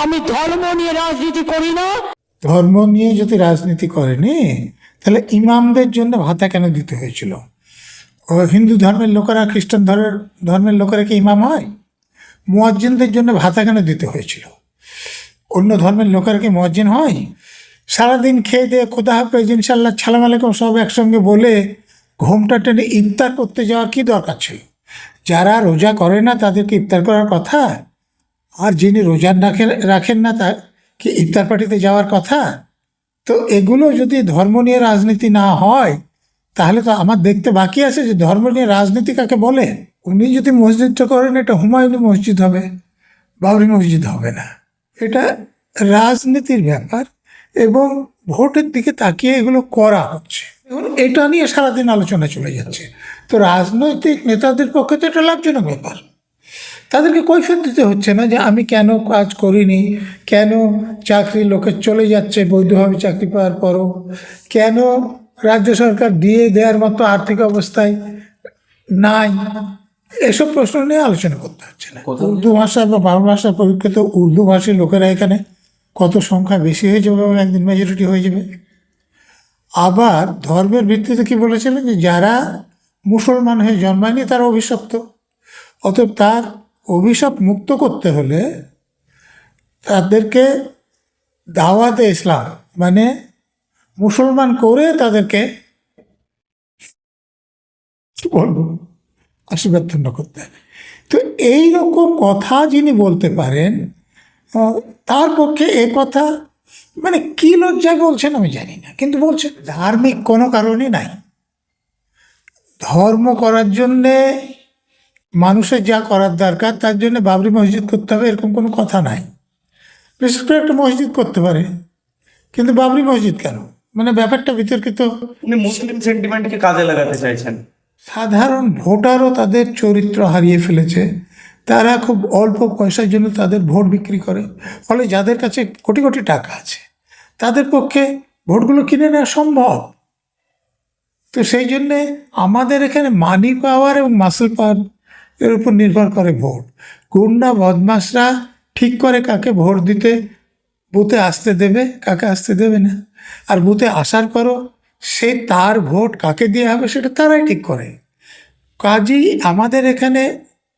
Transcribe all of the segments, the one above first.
আমি ধর্ম নিয়ে রাজনীতি করি না। ধর্ম নিয়ে যদি রাজনীতি করেনি তাহলে ইমামদের জন্য ভাতা কেন দিতে হয়েছিল? হিন্দু ধর্মের লোকেরা, খ্রিস্টান ধর্মের ধর্মের লোকেরা কি ইমাম হয়? মুয়াজ্জিনদের জন্য ভাতা কেন দিতে হয়েছিল? অন্য ধর্মের লোকেরা কি মুয়াজ্জিন হয়? সারাদিন খেয়ে দিয়ে কোথা হাফেজ ইনশাল্লাহ সালাম আলাইকুম, সব একসঙ্গে বলে ঘুমটা টেনে ইফতার করতে যাওয়ার কি দরকার ছিল? যারা রোজা করে না, তাদেরকে ইফতার করার কথা? আর যিনি রোজা রাখেন রাখেন না তা কি ইফতার পার্টিতে যাওয়ার কথা? তো এগুলো যদি ধর্ম নিয়ে রাজনীতি না হয়, তাহলে তো আমার দেখতে বাকি আছে যে ধর্ম নিয়ে রাজনীতি কাকে বলে? উনি যদি মসজিদটা করেন, এটা হুমায়ুনি মসজিদ হবে, বাবরি মসজিদ হবে না। এটা রাজনীতির ব্যাপার এবং ভোটের দিকে তাকিয়ে এগুলো করা হচ্ছে। এবং এটা নিয়ে সারাদিন আলোচনা চলে যাচ্ছে। তো রাজনৈতিক নেতাদের পক্ষে তো এটা লাভজনক ব্যাপার। তাদেরকে কৈফিয়ত দিতে হচ্ছে না যে আমি কেন কাজ করিনি কেন চাকরি লোকের চলে যাচ্ছে বৈধভাবে চাকরি পাওয়ার পরও কেন রাজ্য সরকার দিয়ে দেওয়ার মতো আর্থিক অবস্থায় নাই এসব প্রশ্ন নিয়ে আলোচনা করতে হচ্ছে না। উর্দু ভাষা বা বাংলা ভাষা পরীক্ষিত উর্দু ভাষী লোকেরা এখানে কত সংখ্যা বেশি হয়ে যাবে এবং একদিন মেজরিটি হয়ে যাবে। আবার ধর্মের ভিত্তিতে কি বলেছিলেন যে যারা মুসলমান হয়ে জন্মায়নি তারা অভিশপ্ত অতএব তার অভিশাপ মুক্ত করতে হলে তাদেরকে দাওয়াতে ইসলাম মানে মুসলমান করে তাদেরকে বলব আশীর্বাদ ধন্য করতে হবে। তো এই রকম কথা যিনি বলতে পারেন তার পক্ষে এ কথা মানে কি লজ্জায় বলছেন আমি জানি না, কিন্তু বলছেন ধার্মিক কোনো কারণই নাই। ধর্ম করার জন্যে মানুষের যা করার দরকার তার জন্য বাবরি মসজিদ করতে হবে এরকম কোনো কথা নাই। বিশেষ করে একটা মসজিদ করতে পারে। কিন্তু বাবরি মসজিদ কেন? মানে ব্যাপারটা বিতর্কিত। উনি মুসলিম সেন্টিমেন্টকে কাজে লাগাতে চাইছেন। সাধারণ ভোটারও তাদের চরিত্র হারিয়ে ফেলেছে। তারা খুব অল্প পয়সার জন্য তাদের ভোট বিক্রি করে। ফলে যাদের কাছে কোটি কোটি টাকা আছে তাদের পক্ষে ভোটগুলো কিনে নেওয়া সম্ভব। তো সেই জন্যে আমাদের এখানে মানি পাওয়ার এবং মাসেল পাওয়ার এর উপর নির্ভর করে ভোট। গুন্ডা বদমাসরা ঠিক করে কাকে ভোট দিতে, বুথে আসতে দেবে, কাকে আসতে দেবে না। আর বুথে আসার পরও সে তার ভোট কাকে দিয়ে হবে সেটা তারাই ঠিক করে। কাজেই আমাদের এখানে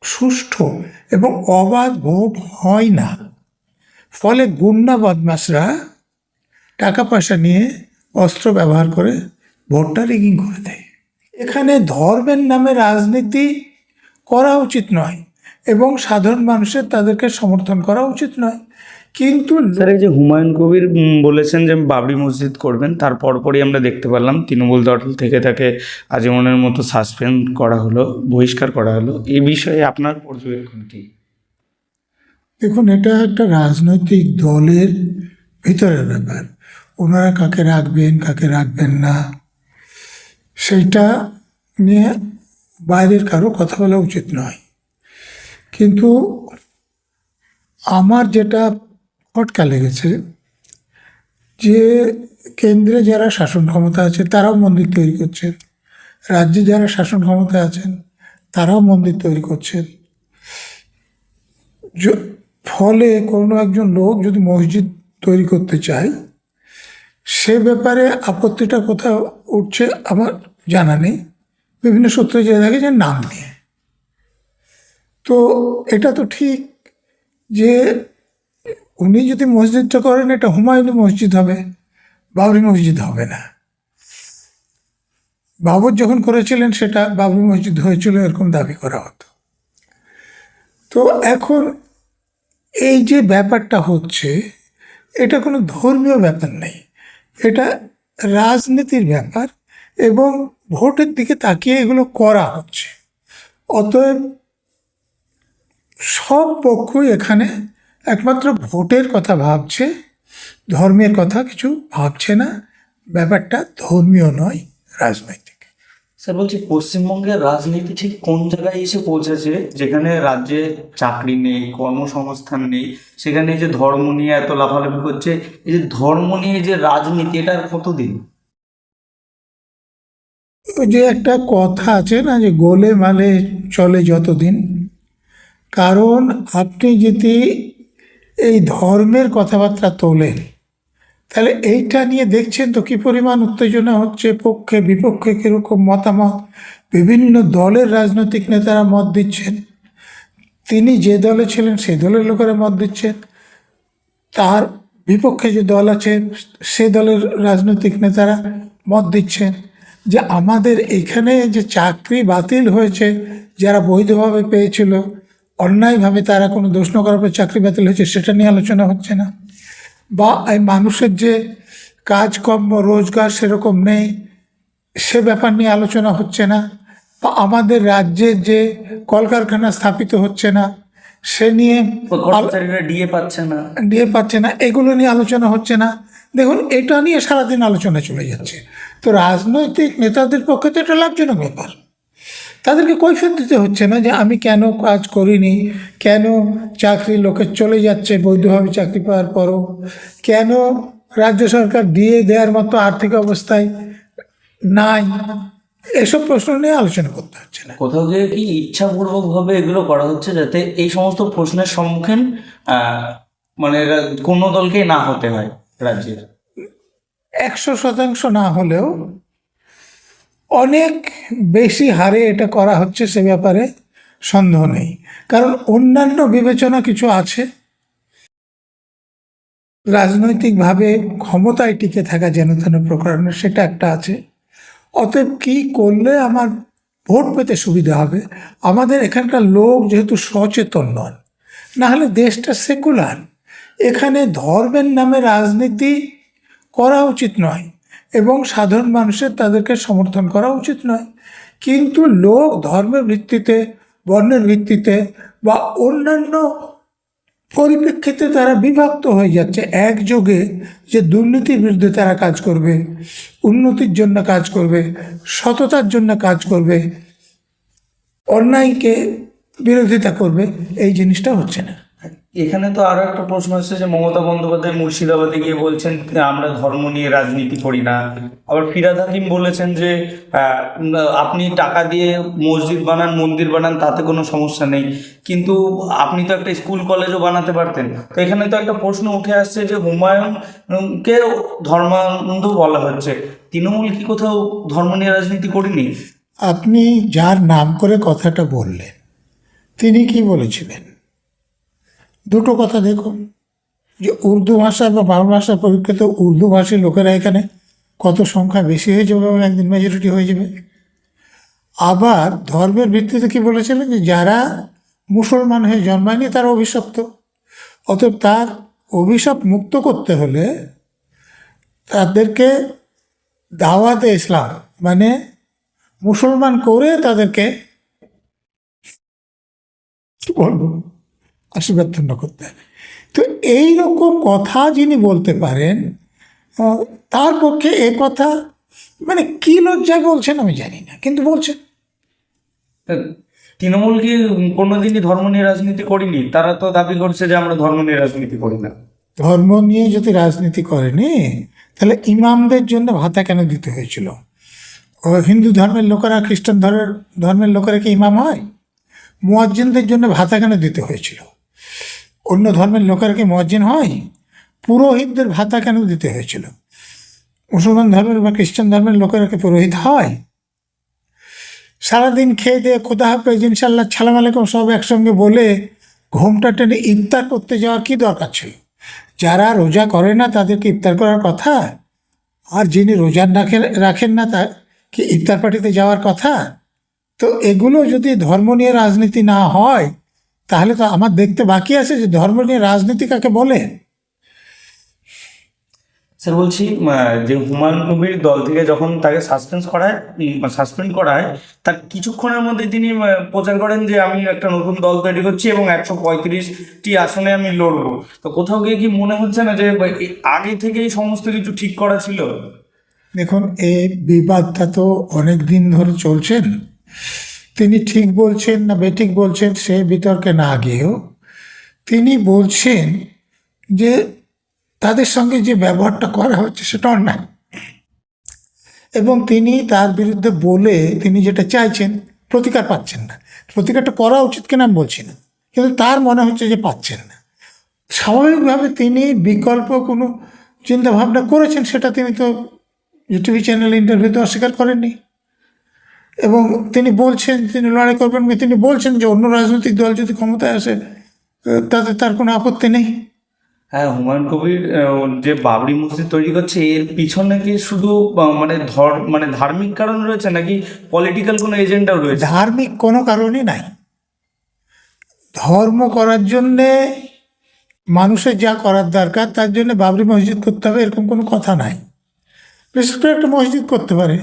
সুষ্ঠু এবং অবাধ ভোট হয় না। ফলে গুন্ডা বদমাসরা টাকা পয়সা নিয়ে অস্ত্র ব্যবহার করে ভোটটা রিগিং করে দেয়। এখানে ধর্মের নামে রাজনীতি করা উচিত নয় এবং সাধারণ মানুষের তাদেরকে সমর্থন করা উচিত নয়। কিন্তু স্যার এই যে হুমায়ুন কবির বলেছেন যে বাবরি মসজিদ করবেন তার পরপরই আমরা দেখতে পেলাম তৃণমূল দল থেকে তাকে আজীবনের মতো সাসপেন্ড করা হলো বহিষ্কার করা হলো। এই বিষয়ে আপনার পর্যবেক্ষণ কি? দেখুন এটা একটা রাজনৈতিক দলের ভিতরের ব্যাপার। ওনারা কাকে রাখবেন কাকে রাখবেন না সেইটা নিয়ে বাইরের কারও কথা বলা উচিত নয়। কিন্তু আমার যেটা ফটকা লেগেছে যে কেন্দ্রে যারা শাসন ক্ষমতা আছে, তারাও মন্দির তৈরি করছেন। রাজ্যে যারা শাসন ক্ষমতা আছেন, তারাও মন্দির তৈরি করছেন। ফলে কোনো একজন লোক যদি মসজিদ তৈরি করতে চায়, সে ব্যাপারে আপত্তিটা কোথাও উঠছে আমার জানা নেই। বিভিন্ন সূত্রে যে দেখে যে নাম নিয়ে। তো এটা তো ঠিক যে উনি যদি মসজিদটা করেন, এটা হুমায়ুনি মসজিদ হবে, বাবরি মসজিদ হবে না। বাবর যখন করেছিলেন সেটা বাবরি মসজিদ হয়েছিল এরকম দাবি করা হতো। তো এখন এই যে ব্যাপারটা হচ্ছে, এটা কোনো ধর্মীয় ব্যাপার নেই। এটা রাজনীতির ব্যাপার এবং ভোটের দিকে তাকিয়ে এগুলো করা হচ্ছে। অতএব সব পক্ষই এখানে একমাত্র ভোটের কথা ভাবছে, ধর্মের কথা কিছু ভাবছে না। ব্যাপারটা ধর্মীয় নয়, রাজনৈতিক। স্যার, বলছি পশ্চিমবঙ্গের রাজনীতি ঠিক কোন জায়গায় এসে পৌঁছেছে? যেখানে রাজ্যে চাকরি নেই, কর্মসংস্থান নেই, সেখানে যে ধর্ম নিয়ে এত লাফালাফি করছে, এই যে ধর্ম নিয়ে যে রাজনীতি এটা কতদিন? যে একটা কথা আছে না যে গোলে মালে চলে যতদিন। কারণ আপনি যদি এই ধর্মের কথাবার্তা তোলেন, তাহলে এইটা নিয়ে দেখছেন তো কী পরিমাণ উত্তেজনা হচ্ছে পক্ষে, বিপক্ষে, কীরকম মতামত। বিভিন্ন দলের রাজনৈতিক নেতারা মত দিচ্ছেন। তিনি যে দলে ছিলেন সেই দলের লোকেরা মত দিচ্ছেন। তার বিপক্ষে যে দল আছে, সে দলের রাজনৈতিক নেতারা মত দিচ্ছেন। যে আমাদের এখানে যে চাকরি বাতিল হয়েছে যারা বৈধভাবে পেয়েছিল অন্যায়ভাবে তারা কোনো দোষ ন করার পর চাকরি বাতিল হয়েছে সেটা নিয়ে আলোচনা হচ্ছে না। বা এই মানুষের যে কাজকর্ম রোজগার সেরকম নেই সে ব্যাপার নিয়ে আলোচনা হচ্ছে না। বা আমাদের রাজ্যের যে কলকারখানা স্থাপিত হচ্ছে না সে নিয়ে ডিএ পাচ্ছে না। দিয়ে পাচ্ছে না এগুলো নিয়ে আলোচনা হচ্ছে না। দেখুন এটা নিয়ে সারাদিন আলোচনা চলে যাচ্ছে। তো রাজনৈতিক নেতাদের পক্ষে তো এটা লাভজনক ব্যাপার। তাদেরকে কৈফিয়ত দিতে হচ্ছে না যে আমি কেন কাজ করিনি, কেন চাকরি লোকের চলে যাচ্ছে বৈধভাবে চাকরি পাওয়ার পরও, কেন রাজ্য সরকার দিয়ে দেওয়ার মতো আর্থিক অবস্থায় নাই, এসব প্রশ্ন নিয়ে আলোচনা করতে হচ্ছে না। কোথাও গিয়ে কি ইচ্ছাপূর্বকভাবে এগুলো করা হচ্ছে যাতে এই সমস্ত প্রশ্নের সম্মুখীন মানে কোনো দলকে না হতে হয় রাজ্যের? একশো শতাংশ না হলেও অনেক বেশি হারে এটা করা হচ্ছে সে ব্যাপারে সন্দেহ নেই। কারণ অন্যান্য বিবেচনা কিছু আছে। রাজনৈতিকভাবে ক্ষমতায় টিকে থাকা যেন তেন প্রকরণে সেটা একটা আছে। অতএব কী করলে আমার ভোট পেতে সুবিধা হবে? আমাদের এখানকার লোক যেহেতু সচেতন নন, নাহলে দেশটা সেকুলার। এখানে ধর্মের নামে রাজনীতি করা উচিত নয় এবং সাধারণ মানুষের তাদেরকে সমর্থন করা উচিত নয়। কিন্তু লোক ধর্মের ভিত্তিতে, বর্ণের ভিত্তিতে বা অন্যান্য পরিপ্রেক্ষিতে তারা বিভক্ত হয়ে যাচ্ছে। একযোগে যে দুর্নীতির বিরুদ্ধে তারা কাজ করবে, উন্নতির জন্য কাজ করবে, সততার জন্য কাজ করবে, অন্যায়কে বিরোধিতা করবে, এই জিনিসটা হচ্ছে না। এখানে তো আরও একটা প্রশ্ন হচ্ছে যে মমতা বন্দ্যোপাধ্যায় মুর্শিদাবাদে গিয়ে বলছেন আমরা ধর্ম নিয়ে রাজনীতি করি না। আবার ফিরাদ হাকিম বলেছেন যে আপনি টাকা দিয়ে মসজিদ বানান, মন্দির বানান, তাতে কোনো সমস্যা নেই। কিন্তু আপনি তো একটা স্কুল, কলেজও বানাতে পারতেন। তো এখানে তো একটা প্রশ্ন উঠে আসছে যে হুমায়ুনকে ধর্মান্ধ বলা হচ্ছে। তৃণমূল কি কোথাও ধর্ম নিয়ে রাজনীতি করিনি? আপনি যার নাম করে কথাটা বললেন, তিনি কি বলেছিলেন? দুটো কথা দেখুন যে উর্দু ভাষা বা বাংলা ভাষা উর্দু ভাষী লোকেরা এখানে কত সংখ্যা বেশি হয়ে যাবে এবং একদিন মেজরিটি হয়ে যাবে। আবার ধর্মের ভিত্তিতে কি বলেছিলেন যে যারা মুসলমান হয়ে জন্মায়নি তারা অভিশপ্ত। অতএব তার অভিশাপ মুক্ত করতে হলে তাদেরকে দাওয়াতে ইসলাম মানে মুসলমান করে তাদেরকে বলব? আশীর্বাদ ধন্য করতে হবে। তো এই রকম কথা যিনি বলতে পারেন তার পক্ষে এ কথা মানে কি লজ্জায় বলছেন আমি জানি না কিন্তু বলছেন। তৃণমূল কি কোনোদিনই ধর্ম নিয়ে রাজনীতি করিনি? তারা তো দাবি করছে যে আমরা ধর্ম নিয়ে রাজনীতি করি না। ধর্ম নিয়ে যদি রাজনীতি করেনি তাহলে ইমামদের জন্য ভাতা কেন দিতে হয়েছিল? ও হিন্দু ধর্মের লোকেরা খ্রিস্টান ধর্মের ধর্মের লোকেরা কি ইমাম হয়? মুয়াজ্জিনদের জন্য ভাতা কেন দিতে হয়েছিল? অন্য ধর্মের লোকেরা কি মুয়াজ্জিন হয়? পুরোহিতদের ভাতা কেন দিতে হয়েছিল? মুসলমান ধর্মের বা খ্রিস্টান ধর্মের লোকেরা কি পুরোহিত হয়? সারাদিন খেয়ে দিয়ে খোদা হাফেজ ইনশাল্লাহ সালাম আলাইকুম সব একসঙ্গে বলে ঘুমটা টেনে ইফতার করতে যাওয়ার কি দরকার ছিল? যারা রোজা করে না তাদেরকে ইফতার করার কথা? আর যিনি রোজা রাখেন রাখেন না তা কি ইফতার পার্টিতে যাওয়ার কথা? তো এগুলো যদি ধর্ম নিয়ে রাজনীতি না হয় তাহলে তো আমার দেখতে বাকি আছে যে ধর্ম নিয়ে রাজনীতি কাকে বলে? স্যার বলছি যে হুমায়ুন কবির দল থেকে যখন তাকে সাসপেন্স করায় সাসপেন্ড করায় তার কিছুক্ষণের মধ্যে তিনি প্রচার করেন যে আমি একটা নতুন দল তৈরি করছি এবং একশো পঁয়ত্রিশটি আসনে আমি লড়বো। তো কোথাও গিয়ে কি মনে হচ্ছে না যে আগে থেকেই সমস্ত কিছু ঠিক করা ছিল? দেখুন এই বিবাদটা তো অনেক দিন ধরে চলছেন। তিনি ঠিক বলছেন না বেঠিক বলছেন সে বিতর্কে না গিয়েও, তিনি বলছেন যে তাদের সঙ্গে যে ব্যবহারটা করা হচ্ছে সেটা অন্যায়। এবং তিনি তার বিরুদ্ধে বলে তিনি যেটা চাইছেন, প্রতিকার পাচ্ছেন না। প্রতিকারটা করা উচিত কিনা আমি বলছি না, কিন্তু তার মনে হচ্ছে যে পাচ্ছেন না। স্বাভাবিকভাবে তিনি বিকল্প কোনো চিন্তাভাবনা করেছেন, সেটা তিনি তো টিভি চ্যানেল ইন্টারভিউতে অস্বীকার করেননি। এবং তিনি বলছেন তিনি লড়াই করবেন তিনি বলছেন যে অন্য রাজনৈতিক দল যদি ক্ষমতায় আসে তাতে তার কোনো আপত্তি নেই। হ্যাঁ হুমায়ুন কবির যে বাবরি মসজিদ তৈরি করছে এর পিছনে কি শুধু মানে ধর মানে ধার্মিক কারণ রয়েছে নাকি পলিটিক্যাল কোনো এজেন্ডাও রয়েছে? ধার্মিক কোনো কারণই নাই। ধর্ম করার জন্যে মানুষের যা করার দরকার তার জন্য বাবরি মসজিদ করতে হবে এরকম কোনো কথা নাই। বিশেষ করে একটা মসজিদ করতে পারে।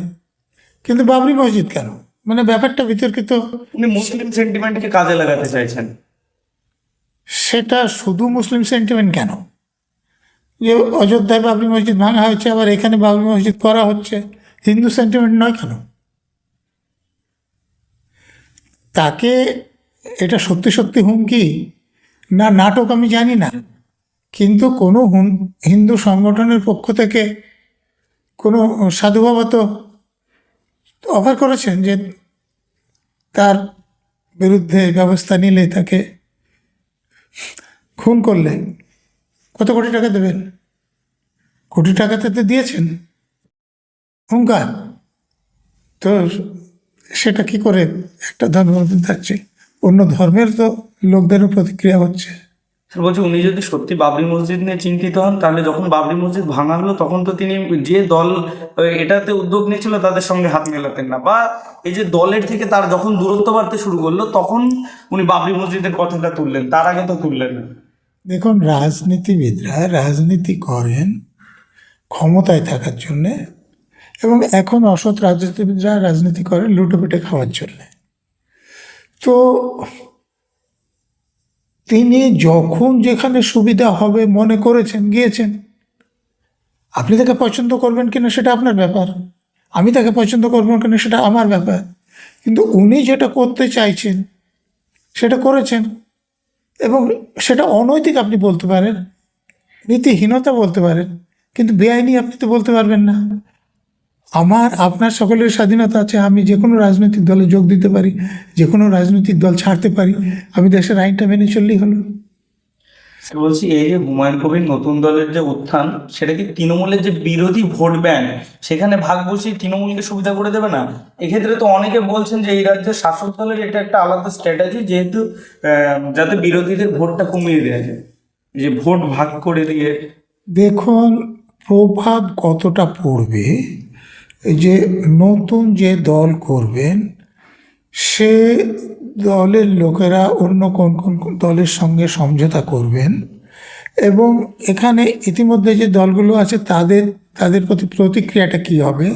কিন্তু বাবরি মসজিদ কেন? মানে ব্যাপারটা বিতর্কিত। উনি মুসলিম সেন্টিমেন্টকে কাজে লাগাতে চাইছেন। সেটা শুধু মুসলিম সেন্টিমেন্ট কেন? যে অযোধ্যায় বাবরি মসজিদ ভাঙা হয়েছে আবার এখানে বাবরি মসজিদ করা হচ্ছে হিন্দু সেন্টিমেন্ট নয় কেন? তাকে এটা সত্যি সত্যি হুমকি? না নাটক আমি জানি না। কিন্তু কোনো হিন্দু সংগঠনের পক্ষ থেকে কোনো সাধু বাবা তো অফার করেছেন যে তার বিরুদ্ধে ব্যবস্থা নিলে তাকে খুন করলে কত কোটি টাকা দেবেন? কোটি টাকা তাতে দিয়েছেন। হুঙ্কার। তো সেটা কি করে একটা ধর্ম থাকছে অন্য ধর্মের তো লোকদেরও প্রতিক্রিয়া হচ্ছে। স্যার, বলছি উনি যদি সত্যি বাবরি মসজিদ নিয়ে চিন্তিত হন, তাহলে যখন বাবরি মসজিদ ভাঙা হলো, তখন তো তিনি যে দল এটাতে উদ্যোগ নিয়েছিল, তাদের সঙ্গে হাত মেলাতেন না। বা এই যে দলের থেকে তার যখন দূরত্ব বাড়তে শুরু করল, তখন উনি বাবরি মসজিদের কথাটা তুললেন, তার আগে তো তুললেন দেখুন, রাজনীতিবিদরা রাজনীতি করেন ক্ষমতায় থাকার জন্যে, এবং এখন অসৎ রাজনীতিবিদরা রাজনীতি করেন লুটেপেটে খাওয়ার জন্যে। তো তিনি যখন যেখানে সুবিধা হবে মনে করেছেন, গিয়েছেন। আপনি তাকে পছন্দ করবেন কিনা সেটা আপনার ব্যাপার। আমি তাকে পছন্দ করবেন কিনা সেটা আমার ব্যাপার। কিন্তু উনি যেটা করতে চাইছেন, সেটা করেছেন। এবং সেটা অনৈতিক আপনি বলতে পারেন, নীতিহীনতা বলতে পারেন। কিন্তু বেআইনি আপনি তো বলতে পারবেন না। আমার আপনার সকলের স্বাধীনতা আছে আমি যে কোনো রাজনৈতিক দলে যোগ দিতে পারি যে কোনো রাজনৈতিক দল ছাড়তে পারি আমি দেশের আইনটা মেনে চললেই হলো। বলছি এই যে হুমায়ুন কবির নতুন দলের যে উত্থান সেটা কি তৃণমূলের যে বিরোধী ভোট ব্যাংক সেখানে ভাগ বসিয়ে তৃণমূলকে সুবিধা করে দেবে না? এক্ষেত্রে তো অনেকে বলছেন যে এই রাজ্যের শাসক দলের এটা একটা আলাদা স্ট্র্যাটেজি যেহেতু যাতে বিরোধীদের ভোটটা কমিয়ে দেওয়া যায়। যে ভোট ভাগ করে দিয়ে দেখুন প্রভাব কতটা পড়বে যে নতুন যে দল করবেন, সে দলের লোকেরা অন্য কোন কোন দলের সঙ্গে সমঝোতা করবেন এবং এখানে ইতিমধ্যে যে দলগুলো আছে তাদের তাদের প্রতি প্রতিক্রিয়াটা কী হবে?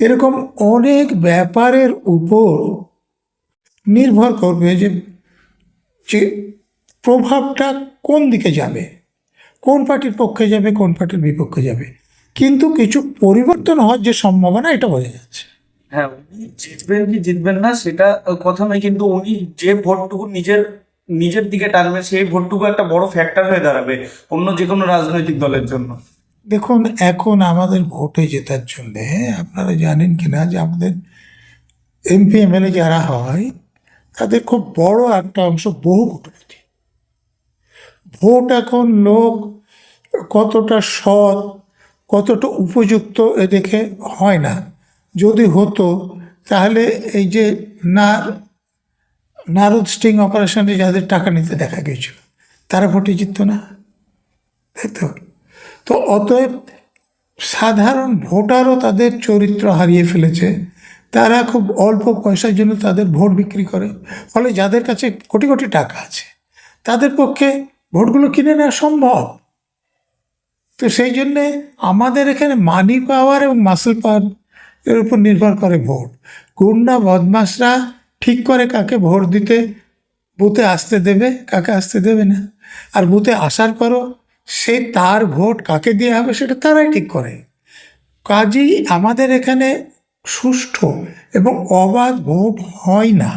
এরকম অনেক ব্যাপারের উপর নির্ভর করবে যে যে প্রভাবটা কোন দিকে যাবে? কোন পার্টির পক্ষে যাবে, কোন পার্টির বিপক্ষে যাবে? কিন্তু কিছু পরিবর্তন হওয়ার যে সম্ভাবনা এটা বোঝা যাচ্ছে। হ্যাঁ উনি জিতবেন কি জিতবেন না সেটা কথা নয় কিন্তু উনি যে ভোটটুকু নিজের নিজের দিকে টানবেন সেই ভোটটুকু একটা বড় ফ্যাক্টর হয়ে দাঁড়াবে অন্য যে কোনো রাজনৈতিক দলের জন্য। দেখুন এখন আমাদের ভোটে জেতার জন্যে আপনারা জানেন কি না যে আমাদের এমপি এমএলএ যারা হয় তাদের খুব বড় একটা অংশ বহু কোটিপতি ভোট এখন লোক কতটা সৎ কতটা উপযুক্ত এ দেখে হয় না। যদি হতো, তাহলে এই যে নার, নারদ স্টিং অপারেশনে যাদের টাকা নিতে দেখা গিয়েছিল, তারা ভোটে জিততো না। তাই তো? তো অতএব সাধারণ ভোটারও তাদের চরিত্র হারিয়ে ফেলেছে। তারা খুব অল্প পয়সার জন্য তাদের ভোট বিক্রি করে। ফলে যাদের কাছে কোটি কোটি টাকা আছে, তাদের পক্ষে ভোটগুলো কিনে নেওয়া সম্ভব। তো সেই জন্যে আমাদের এখানে মানি পাওয়ার এবং মাসেল পাওয়ার এর উপর নির্ভর করে ভোট। গুন্ডা বদমাসরা ঠিক করে কাকে ভোট দিতে, বুথে আসতে দেবে, কাকে আসতে দেবে না। আর বুথে আসার পরও সে তার ভোট কাকে দেওয়া হবে সেটা তারাই ঠিক করে। কাজেই আমাদের এখানে সুষ্ঠু এবং অবাধ ভোট হয় না।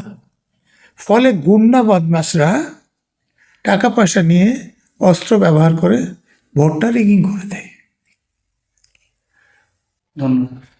ফলে গুন্ডা বদমাসরা টাকা পয়সা নিয়ে অস্ত্র ব্যবহার করে ভোটটা রিগিং করে দেয়। ধন্যবাদ।